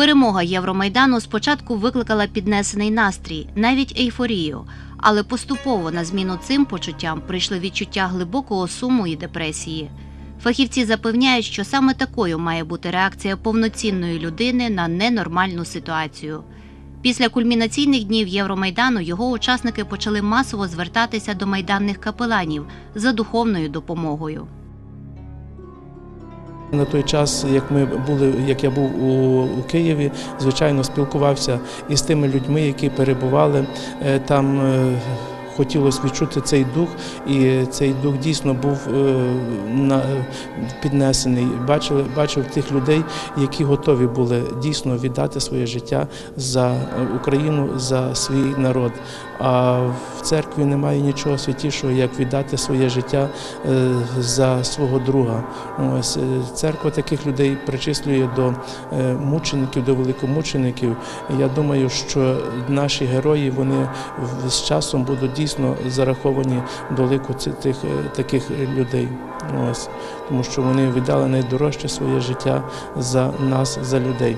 Перемога Євромайдану спочатку викликала піднесений настрій, навіть ейфорію. Але поступово на зміну цим почуттям прийшли відчуття глибокого суму і депресії. Фахівці запевняють, що саме такою має бути реакція повноцінної людини на ненормальну ситуацію. Після кульмінаційних днів Євромайдану його учасники почали масово звертатися до майданних капеланів за духовною допомогою. На той час, як ми були, як я був у, у Києві, звичайно, спілкувався із тими людьми, які перебували е, там. Хотілося відчути цей дух, і цей дух дійсно був е, піднесений. Бачив, бачив тих людей, які готові були дійсно віддати своє життя за Україну, за свій народ. А в церкві немає нічого святішого, як віддати своє життя е, за свого друга. Ось е, церква таких людей причислює до мучеників, до великомучеників. Я думаю, що наші герої вони з часом будуть дійсно зараховані до лику тих е, таких людей. Ось тому, що вони віддали найдорожче своє життя за нас, за людей.